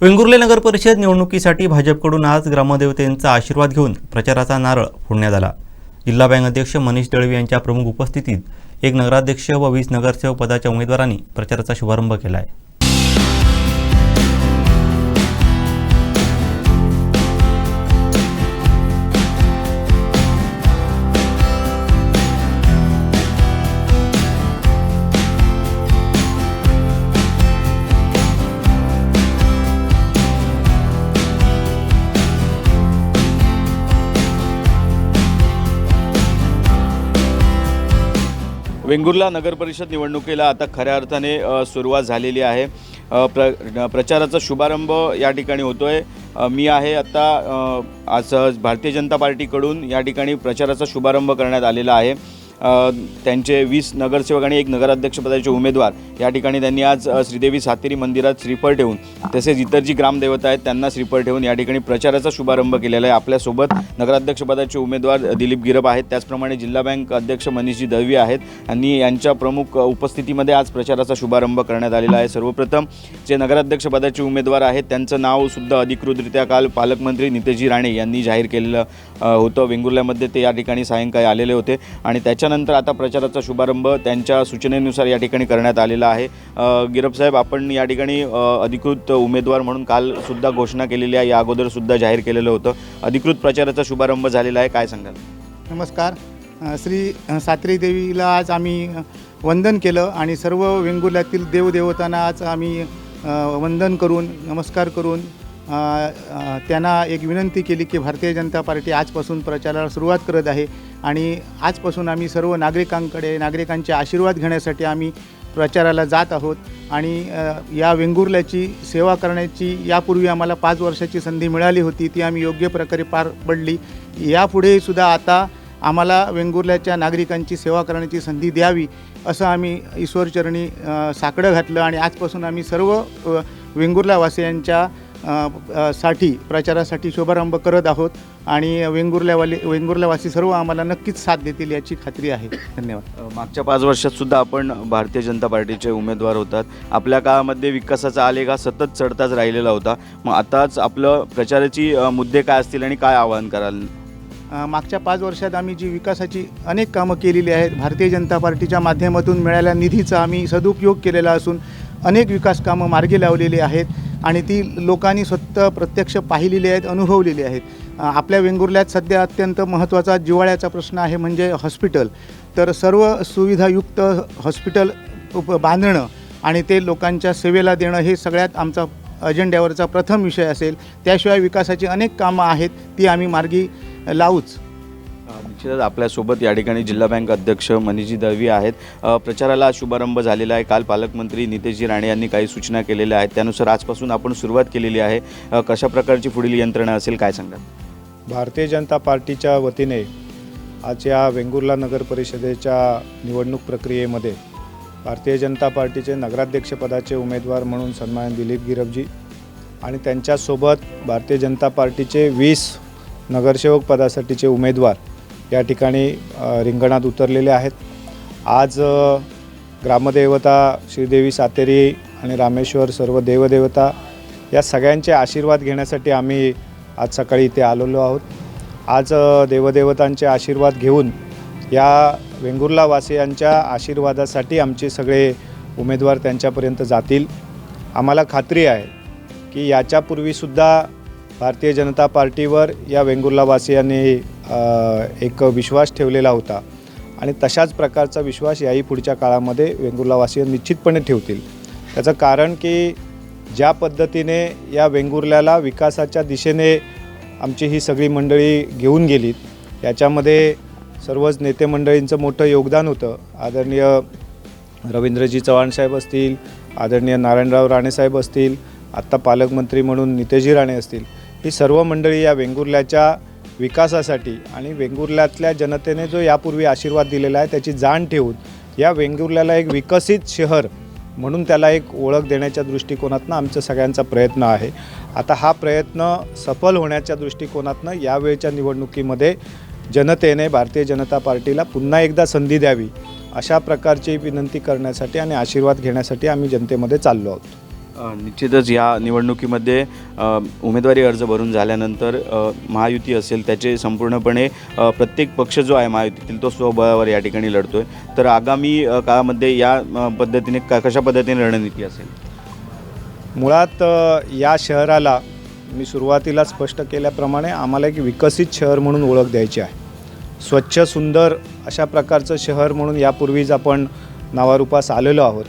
वेंगुर्ले नगर परिषद निवडणुकीसाठी भाजपकडून आज ग्रामदेवतेंचा आशीर्वाद घेऊन प्रचाराचा नारळ फोडण्यात आला. जिल्हा बँक अध्यक्ष मनीष दळवी यांच्या प्रमुख उपस्थितीत एक नगराध्यक्ष व वीस नगरसेवक पदाच्या उमेदवारांनी प्रचाराचा शुभारंभ केला आहे वेंगुर्ला नगरपरिषद निवडणुकीला आता खऱ्या अर्थाने सुरुवात झालेली आहे. प्र प्रचाराचा शुभारंभ या ठिकाणी होतो आहे मी आहे आता आज भारतीय जनता पार्टीकडून या ठिकाणी प्रचाराचा शुभारंभ करण्यात आलेला आहे. त्यांचे वीस नगरसेवक आणि एक नगराध्यक्षपदाचे उमेदवार. या ठिकाणी त्यांनी आज श्रीदेवी सातेरी मंदिरात श्रीफळ ठेवून तसेच इतर जी ग्रामदेवता आहेत त्यांना श्रीफळ ठेवून या ठिकाणी प्रचाराचा शुभारंभ केलेला आहे. आपल्यासोबत नगराध्यक्षपदाचे उमेदवार दिलीप गिरप आहेत. त्याचप्रमाणे जिल्हा बँक अध्यक्ष मनीषजी दळवी आहेत आणि यांच्या प्रमुख उपस्थितीमध्ये आज प्रचाराचा शुभारंभ करण्यात आलेला आहे. सर्वप्रथम जे नगराध्यक्षपदाचे उमेदवार आहेत त्यांचं नावसुद्धा अधिकृतरित्या काल पालकमंत्री नितेशजी राणे यांनी जाहीर केलेलं होतं. वेंगुर्ल्यामध्ये ते या ठिकाणी सायंकाळी आलेले होते आणि त्याच्या त्याच्यानंतर आता प्रचाराचा शुभारंभ त्यांच्या सूचनेनुसार या ठिकाणी करण्यात आलेला आहे. अ, गिरप साहेब आपण या ठिकाणी अधिकृत उमेदवार म्हणून कालसुद्धा घोषणा केलेली आहे. या अगोदरसुद्धा जाहीर केलेलं होतं. अधिकृत प्रचाराचा शुभारंभ झालेला आहे. काय सांगाल? नमस्कार. श्री सात्री देवीला आज आम्ही वंदन केलं आणि सर्व वेंगुर्ल्यातील देवदेवतांना आज आम्ही वंदन करून नमस्कार करून त्यांना एक विनंती केली की भारतीय जनता पार्टी आजपासून प्रचाराला सुरुवात करत आहे. आणि आजपासून आम्ही सर्व नागरिकांकडे नागरिकांचे आशीर्वाद घेण्यासाठी आम्ही प्रचाराला जात आहोत. आणि या वेंगुर्ल्याची सेवा करण्याची यापूर्वी आम्हाला पाच वर्षाची संधी मिळाली होती ती आम्ही योग्य प्रकारे पार पडली. यापुढे सुद्धा आता आम्हाला वेंगुर्ल्याच्या नागरिकांची सेवा करण्याची संधी द्यावी असं आम्ही ईश्वरचरणी साकडं घातलं. आणि आजपासून आम्ही सर्व वेंगुर्लावासियांच्या साठी प्रचारासाठी शुभारंभ करत आहोत आणि वेंगुर्ल्यावाले वेंगुर्ल्यावासी सर्व आम्हाला नक्कीच साथ देतील याची खात्री आहे. धन्यवाद. मागच्या पाच वर्षात सुद्धा आपण भारतीय जनता पार्टीचे उमेदवार होतात. आपल्या काळामध्ये विकासाचा आलेख हा सतत चढताच राहिलेला होता. मग आताच आपलं प्रचाराची मुद्दे काय असतील आणि काय आवाहन कराल? मागच्या पाच वर्षात आम्ही जी विकासाची अनेक कामं केलेली आहेत भारतीय जनता पार्टीच्या माध्यमातून मिळालेल्या निधीचा आम्ही सदुपयोग केलेला असून अनेक विकास कामं मार्गी लावलेली आहेत. आणि ती लोकांनी स्वतः प्रत्यक्ष पाहिलेली आहेत अनुभवलेली आहेत. आपल्या वेंगुर्ल्यात सध्या अत्यंत महत्त्वाचा जिवाळ्याचा प्रश्न आहे म्हणजे हॉस्पिटल. तर सर्व सुविधायुक्त हॉस्पिटल उप बांधणं आणि ते लोकांच्या सेवेला देणं हे सगळ्यात आमचा अजेंड्यावरचा प्रथम विषय असेल. त्याशिवाय विकासाची अनेक कामं आहेत ती आम्ही मार्गी लावूच निश्चितच आपल्यासोबत या ठिकाणी जिल्हा बँक अध्यक्ष मनीजी दळवी आहेत. प्रचाराला शुभारंभ झालेला आहे. काल पालकमंत्री नितेशजी राणे यांनी काही सूचना केलेल्या आहेत. त्यानुसार आजपासून आपण सुरुवात केलेली आहे. कशा प्रकारची पुढील यंत्रणा असेल काय सांगा भारतीय जनता पार्टीच्या वतीने आज या वेंगुर्ला नगर परिषदेच्या निवडणूक प्रक्रियेमध्ये भारतीय जनता पार्टीचे नगराध्यक्षपदाचे उमेदवार म्हणून सन्मान दिलीप गिरपजी आणि त्यांच्यासोबत भारतीय जनता पार्टीचे वीस नगरसेवक पदासाठीचे उमेदवार या ठिकाणी रिंगणात उतरलेले आहेत. आज ग्रामदेवता श्रीदेवी सातेरी आणि रामेश्वर सर्व देवदेवता या सगळ्यांचे आशीर्वाद घेण्यासाठी आम्ही आज सकाळी इथे आलेलो आहोत. आज देवदेवतांचे आशीर्वाद घेऊन या वेंगुर्लावासियांच्या आशीर्वादासाठी आमचे सगळे उमेदवार त्यांच्यापर्यंत जातील. आम्हाला खात्री आहे की याच्यापूर्वीसुद्धा भारतीय जनता पार्टीवर या वेंगुर्लावासियांनी एक विश्वास ठेवलेला होता. आणि तशाच प्रकारचा विश्वास याही पुढच्या काळामध्ये वेंगुर्लावासीय निश्चितपणे ठेवतील. त्याचं कारण की ज्या पद्धतीने या वेंगुर्ल्याला विकासाच्या दिशेने आमची ही सगळी मंडळी घेऊन गेलीत याच्यामध्ये सर्वच नेते मंडळींचं मोठं योगदान होतं. आदरणीय रवींद्रजी चव्हाण साहेब असतील आदरणीय नारायणराव राणेसाहेब असतील आत्ता पालकमंत्री म्हणून नितेशजी राणे असतील. ही सर्व मंडळी या वेंगुर्ल्याच्या विकासासाठी आणि वेंगुर्ल्यातल्या जनतेने जो यापूर्वी आशीर्वाद दिलेला आहे त्याची जाण ठेवून या वेंगुर्ल्याला एक विकसित शहर म्हणून त्याला एक ओळख देण्याच्या दृष्टिकोनातनं आमचा सगळ्यांचा प्रयत्न आहे. आता हा प्रयत्न सफल होण्याच्या दृष्टिकोनातनं यावेळच्या निवडणुकीमध्ये जनतेने भारतीय जनता पार्टीला पुन्हा एकदा संधी द्यावी अशा प्रकारची विनंती करण्यासाठी आणि आशीर्वाद घेण्यासाठी आम्ही जनतेमध्ये चाललो आहोत. निश्चितच या निवडणुकीमध्ये उमेदवारी अर्ज भरून झाल्यानंतर महायुती असेल त्याचे संपूर्णपणे प्रत्येक पक्ष जो आहे महायुतीतील तो स्वबळावर या ठिकाणी लढतो आहे तर आगामी काळामध्ये या पद्धतीने का कशा पद्धतीने रणनीती असेल? मुळात या शहराला मी सुरुवातीला स्पष्ट केल्याप्रमाणे आम्हाला एक विकसित शहर म्हणून ओळख द्यायची आहे. स्वच्छ सुंदर अशा प्रकारचं शहर म्हणून यापूर्वीच आपण नावारूपास आलेलो आहोत.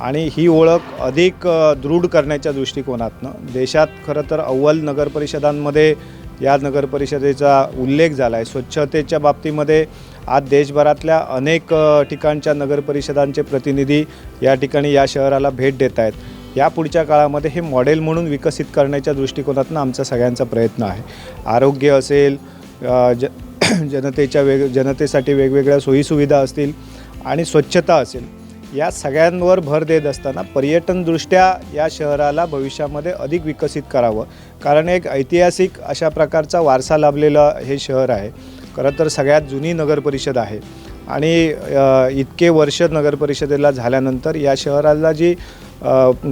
आणि ही ओळख अधिक दृढ करण्याच्या दृष्टिकोनातनं देशात खरं तर अव्वल नगरपरिषदांमध्ये या नगरपरिषदेचा उल्लेख झाला आहे स्वच्छतेच्या बाबतीमध्ये आज देशभरातल्या अनेक ठिकाणच्या नगरपरिषदांचे प्रतिनिधी या ठिकाणी या शहराला भेट देत आहेत या पुढच्या काळामध्ये हे मॉडेल म्हणून विकसित करण्याच्या दृष्टिकोनातून आमचा सगळ्यांचा प्रयत्न आहे. आरोग्य असेल ज जनतेच्या वेग जनतेसाठी वेगवेगळ्या सोयीसुविधा असतील आणि स्वच्छता असेल या सगळ्यांवर भर देत असताना पर्यटनदृष्ट्या या शहराला भविष्यामध्ये अधिक विकसित करावं. कारण एक ऐतिहासिक अशा प्रकारचा वारसा लाभलेलं हे शहर आहे. खरं तर सगळ्यात जुनी नगरपरिषद आहे. आणि इतके वर्ष नगरपरिषदेला झाल्यानंतर या शहराला जी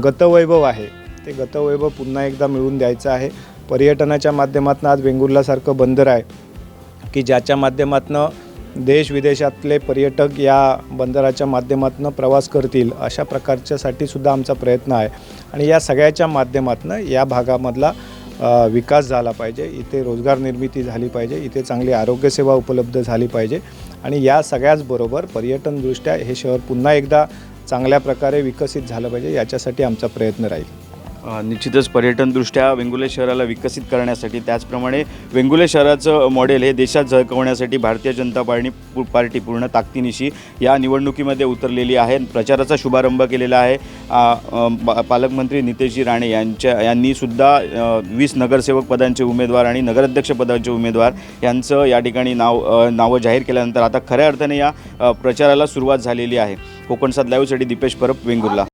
गतवैभव आहे ते गतवैभव पुन्हा एकदा मिळवून द्यायचं आहे. पर्यटनाच्या माध्यमातून आज वेंगुर्लासारखं बंदर आहे की ज्याच्या माध्यमातून देश विदेशातले पर्यटक या बंदराच्या माध्यमातून प्रवास करतील अशा प्रकारच्यासाठी सुद्धा आमचा प्रयत्न आहे. आणि या सगळ्याच्या माध्यमातून या भागामधला विकास झाला पाहिजे. इथे रोजगार निर्मिती झाली पाहिजे. इथे चांगली आरोग्यसेवा उपलब्ध झाली पाहिजे. आणि या सगळ्याचबरोबर पर्यटनदृष्ट्या हे शहर पुन्हा एकदा चांगल्या प्रकारे विकसित झालं पाहिजे याच्यासाठी आमचा प्रयत्न राहील. निश्चितच पर्यटनदृष्ट्या वेंगुले शहराला विकसित करण्यासाठी त्याचप्रमाणे वेंगुले शहराचं मॉडेल हे देशात झळकवण्यासाठी भारतीय जनता पार्टी पार्टी पूर्ण ताकदीनिशी या निवडणुकीमध्ये उतरलेली आहे. प्रचाराचा शुभारंभ केलेला आहे. पालकमंत्री नितेशजी राणे यांच्या यांनी सुद्धा वीस नगरसेवक पदांचे उमेदवार आणि नगराध्यक्ष पदांचे उमेदवार यांचं या ठिकाणी नाव नावं जाहीर केल्यानंतर आता खऱ्या अर्थाने या प्रचाराला सुरुवात झालेली आहे. कोकणसात लाईव्हसाठी दीपेश परब वेंगुर्ला.